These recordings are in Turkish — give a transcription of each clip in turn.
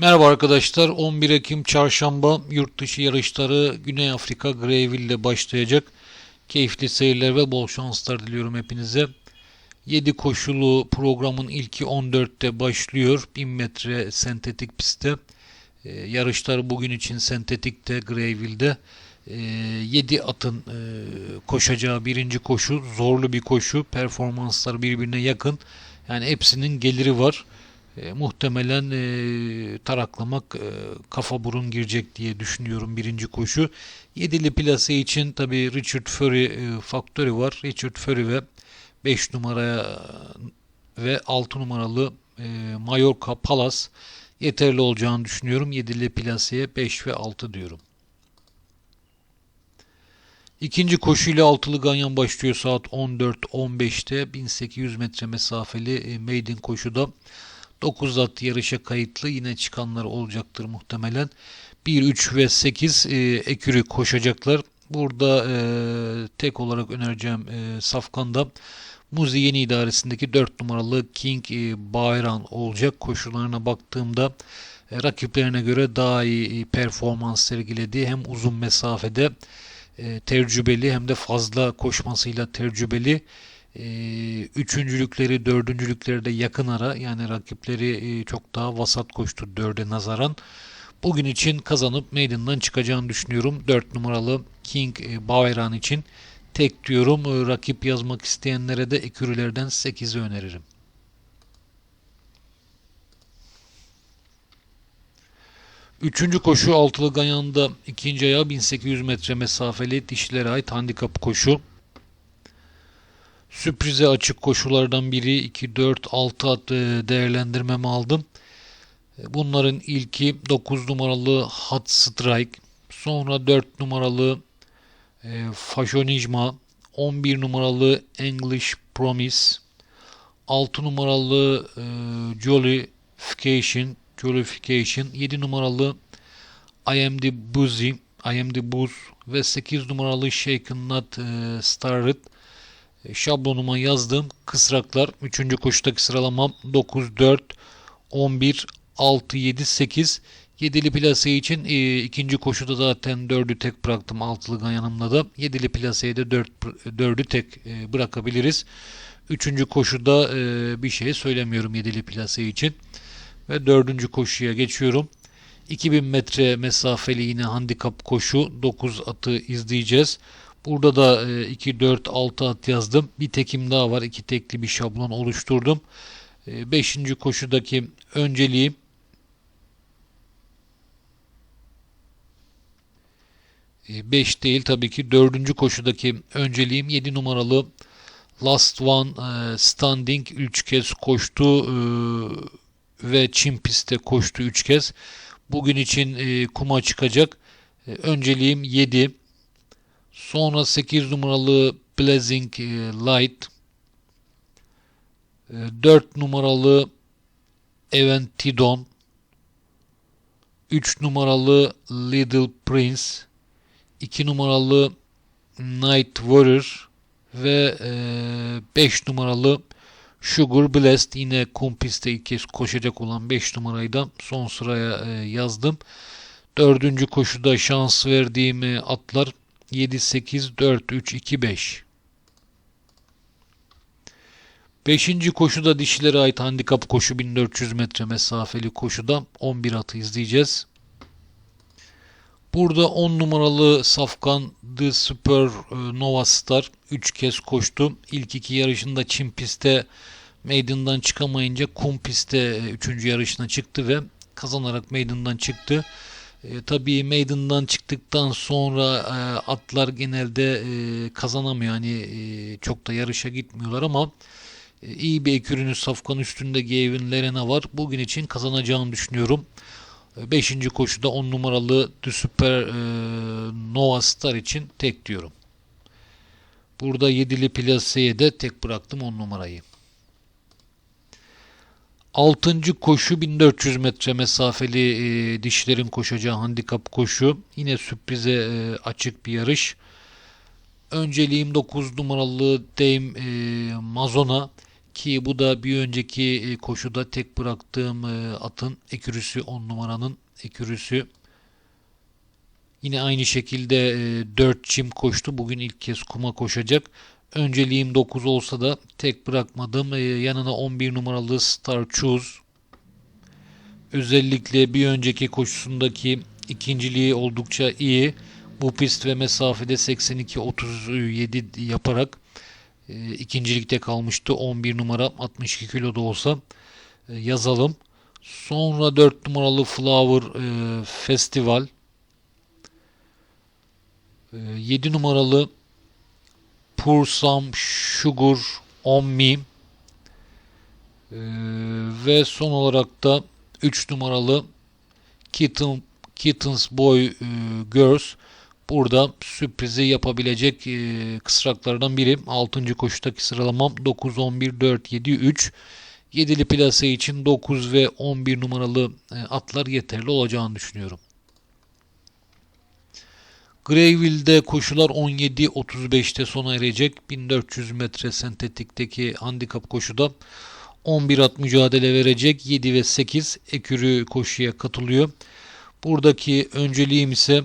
Merhaba arkadaşlar. 11 Ekim Çarşamba yurt dışı yarışları Güney Afrika Greyville'de başlayacak. Keyifli seyirler ve bol şanslar diliyorum hepinize. 7 koşulu programın ilki 14'te başlıyor. 1000 metre sentetik pistte. Ee, yarışlar bugün için sentetikte Greyville'de. Ee, 7 atın e, koşacağı birinci koşu zorlu bir koşu. Performanslar birbirine yakın. Yani hepsinin geliri var. E, muhtemelen e, taraklamak e, kafa burun girecek diye düşünüyorum birinci koşu. Yedili plase için tabi Richard Fury e, faktörü var. Richard Fury ve 5 numaraya e, ve 6 numaralı e, Mallorca Palace yeterli olacağını düşünüyorum. Yedili plaseye 5 ve 6 diyorum. İkinci koşuyla altılı ganyan başlıyor saat 14.15'te 1800 metre mesafeli e, maiden koşuda. 9 at yarışa kayıtlı yine çıkanlar olacaktır muhtemelen. 1, 3 ve 8 e, ekürü koşacaklar. Burada e, tek olarak önereceğim e, Safkan'da Muzi Yeni İdaresi'ndeki 4 numaralı King e, Bayram olacak. Koşularına baktığımda e, rakiplerine göre daha iyi performans sergiledi. Hem uzun mesafede e, tecrübeli hem de fazla koşmasıyla tecrübeli. E, üçüncülükleri, dördüncülükleri de yakın ara. Yani rakipleri e, çok daha vasat koştu dörde nazaran. Bugün için kazanıp meydandan çıkacağını düşünüyorum. 4 numaralı King e, Bayran için tek diyorum. E, rakip yazmak isteyenlere de ekürülerden 8'i öneririm. Üçüncü koşu altılı Ganyan'da ikinci ayağı 1800 metre mesafeli dişlere ait handikap koşu. Sürprize açık koşulardan biri 2, 4, 6 at değerlendirmemi aldım. Bunların ilki 9 numaralı Hot Strike. Sonra 4 numaralı e, Fashionijma. 11 numaralı English Promise. 6 numaralı e, Jollification. Jollification. 7 numaralı I am the Boozy. I am the Booze. Ve 8 numaralı Shaken Not e, Starred şablonuma yazdığım kısraklar 3. koşudaki sıralamam 9 4 11 6 7 8 7'li plase için e, ikinci koşuda zaten 4'ü tek bıraktım altılı ganyanımla da 7'li plaseye de 4 4'ü tek e, bırakabiliriz. Üçüncü koşuda e, bir şey söylemiyorum 7'li plase için. Ve dördüncü koşuya geçiyorum. 2000 metre mesafeli yine handikap koşu 9 atı izleyeceğiz. Burada da 2, 4, 6 at yazdım. Bir tekim daha var. 2 tekli bir şablon oluşturdum. 5. koşudaki önceliğim Beş değil tabii ki dördüncü koşudaki önceliğim 7 numaralı Last One Standing 3 kez koştu ve çim pistte koştu 3 kez. Bugün için kuma çıkacak. Önceliğim 7. Sonra 8 numaralı Blazing e, Light. 4 e, numaralı Eventidon. 3 numaralı Little Prince. 2 numaralı Night Warrior ve 5 e, numaralı Sugar Blast yine kumpiste ilk kez koşacak olan 5 numarayı da son sıraya yazdım. Dördüncü koşuda şans verdiğim atlar 7, 8, 4, 3, 2, 5. Beşinci koşuda dişilere ait handikap koşu 1400 metre mesafeli koşuda 11 atı izleyeceğiz. Burada 10 numaralı Safkan The Super e, Nova Star 3 kez koştu. İlk iki yarışında çim pistte meydandan çıkamayınca kum pistte 3. E, yarışına çıktı ve kazanarak meydandan çıktı. E, tabii meydandan çıktıktan sonra e, atlar genelde e, kazanamıyor. Yani e, çok da yarışa gitmiyorlar ama e, iyi bir ekürünün safkan üstünde Gavin Lerena var. Bugün için kazanacağını düşünüyorum. 5. E, koşuda 10 numaralı The Super e, Nova Star için tek diyorum. Burada 7'li plaseye de tek bıraktım 10 numarayı. Altıncı koşu 1400 metre mesafeli e, dişlerin koşacağı handikap koşu. Yine sürprize e, açık bir yarış. Önceliğim 9 numaralı Dame e, Mazona. Ki bu da bir önceki e, koşuda tek bıraktığım e, atın ekürüsü 10 numaranın ekürüsü. Yine aynı şekilde 4 çim koştu. Bugün ilk kez kuma koşacak. Önceliğim 9 olsa da tek bırakmadım. E, yanına 11 numaralı Star Choose. Özellikle bir önceki koşusundaki ikinciliği oldukça iyi. Bu pist ve mesafede 82-37 yaparak e, ikincilikte kalmıştı. 11 numara 62 kilo da olsa e, yazalım. Sonra 4 numaralı Flower e, Festival. E, 7 numaralı Pour Some Sugar On Me. E, ve son olarak da 3 numaralı Kitten, Kittens Boy e, Girls burada sürprizi yapabilecek e, kısraklardan biri. 6. koşudaki sıralamam 9, 11, 4, 7, 3. Yedili plase için 9 ve 11 numaralı e, atlar yeterli olacağını düşünüyorum. Greyville'de koşular 17.35'te sona erecek. 1400 metre sentetikteki handikap koşuda 11 at mücadele verecek. 7 ve 8 ekürü koşuya katılıyor. Buradaki önceliğim ise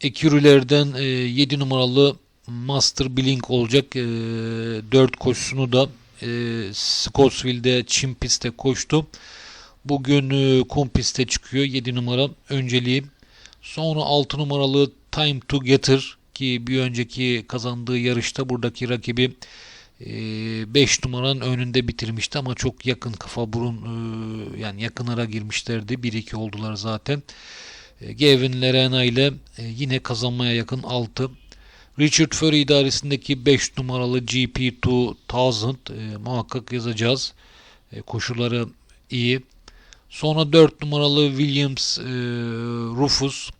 ekürülerden 7 numaralı Master Blink olacak. 4 koşusunu da e, Scottsville'de çim pistte koştu. Bugün e, kum pistte çıkıyor. 7 numara önceliği. Sonra 6 numaralı Time to Getter ki bir önceki kazandığı yarışta buradaki rakibi 5 numaranın önünde bitirmişti ama çok yakın kafa burun e, yani yakın ara girmişlerdi. 1-2 oldular zaten. E, Gavin Lerena ile e, yine kazanmaya yakın 6. Richard Furry idaresindeki 5 numaralı GP2000 e, muhakkak yazacağız. E, koşuları iyi. Sonra 4 numaralı Williams e, Rufus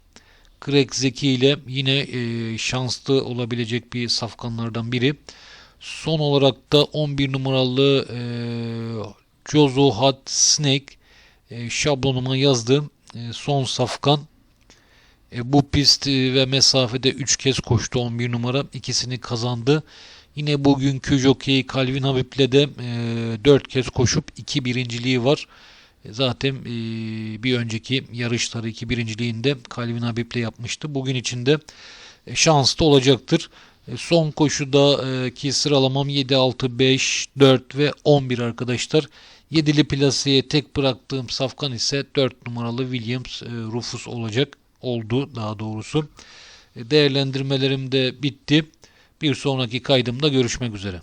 Craig Zeki ile yine e, şanslı olabilecek bir safkanlardan biri. Son olarak da 11 numaralı e, Jozo Hot Snake e, şablonuma yazdım. E, son safkan. E, bu pist e, ve mesafede 3 kez koştu 11 numara. ikisini kazandı. Yine bugünkü jockey Calvin Habib'le de e, 4 kez koşup 2 birinciliği var. E, zaten e, bir önceki yarışları 2 birinciliğinde Calvin Habib'le yapmıştı. Bugün içinde e, şanslı olacaktır. E, son koşudaki sıralamam 7, 6, 5, 4 ve 11 arkadaşlar. Yedili plaseye tek bıraktığım safkan ise 4 numaralı Williams e, Rufus olacak. Oldu daha doğrusu. E, değerlendirmelerim de bitti. Bir sonraki kaydımda görüşmek üzere.